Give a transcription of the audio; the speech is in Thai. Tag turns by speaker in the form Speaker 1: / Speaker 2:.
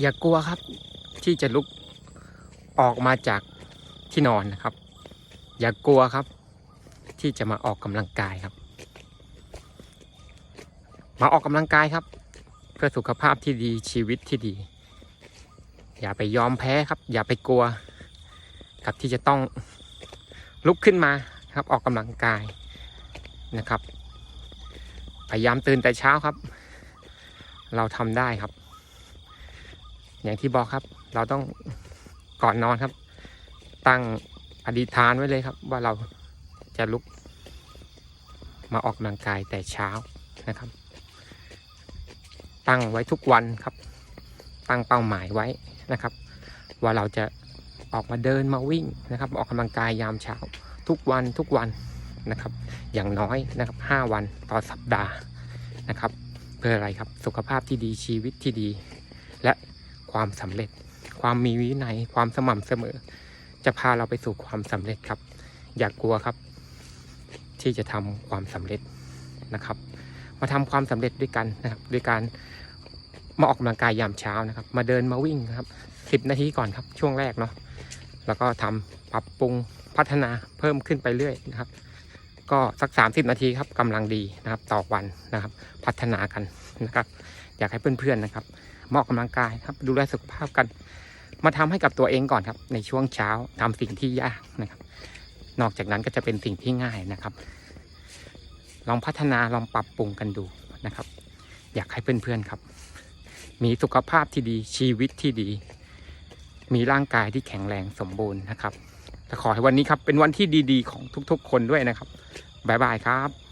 Speaker 1: อย่ากลัวครับ ที่จะลุกออกมาจากที่นอนนะครับ อย่ากลัวครับ ที่จะมาออกกำลังกายครับ มาออกกำลังกายครับ เพื่อสุขภาพที่ดีชีวิตที่ดี อย่าไปยอมแพ้ครับ อย่าไปกลัว กับที่จะต้องลุกขึ้นมาครับออกกำลังกายนะครับ พยายามตื่นแต่เช้าครับ เราทำได้ครับ อย่างที่บอกครับ เราต้องก่อนนอนครับ ตั้งอธิษฐานไว้เลยครับ ว่าเราจะลุก มาออกกำลังกายแต่เช้านะครับ ตั้งไว้ทุกวันครับ ตั้งเป้าหมายไว้นะครับ ว่าเราจะออกมาเดินมาวิ่งนะครับ ออกกำลังกายยามเช้า ทุกวันทุกวันนะครับ อย่างน้อยนะครับ 5 วันต่อสัปดาห์นะครับ เพื่ออะไรครับสุขภาพที่ดีชีวิตที่ดี และ ความสำเร็จ ความมีวินัย ความสม่ำเสมอ จะพาเราไปสู่ความสำเร็จครับ อย่ากลัวครับ ที่จะทำความสำเร็จนะครับ มาทำความสำเร็จด้วยกันนะครับ ด้วยการมาออกกำลังกายยามเช้านะครับ มาเดินมาวิ่งครับสิบนาทีก่อนครับ ช่วงแรกเนาะแล้วก็ทำปรับปรุงพัฒนาเพิ่มขึ้นไปเรื่อยนะครับ ก็สัก 30 นาทีครับกำลังดีนะครับต่อวันนะครับ พัฒนากันนะครับ อยากให้เพื่อนๆนะครับมาอกกำลังกายครับ ดูแลสุขภาพกัน มาทำให้กับตัวเองก่อนครับ ในช่วงเช้าทำสิ่งที่ยากนะครับ นอกจากนั้นก็จะเป็นสิ่งที่ง่ายนะครับ ลองพัฒนาลองปรับปรุงกันดูนะครับ อยากให้เพื่อนๆครับ มีสุขภาพที่ดีชีวิตที่ดี มีร่างกายที่แข็งแรงสมบูรณ์นะครับ และขอให้วันนี้ครับเป็นวันที่ดีๆ ของทุกๆ คนด้วยนะครับบ๊ายบายครับ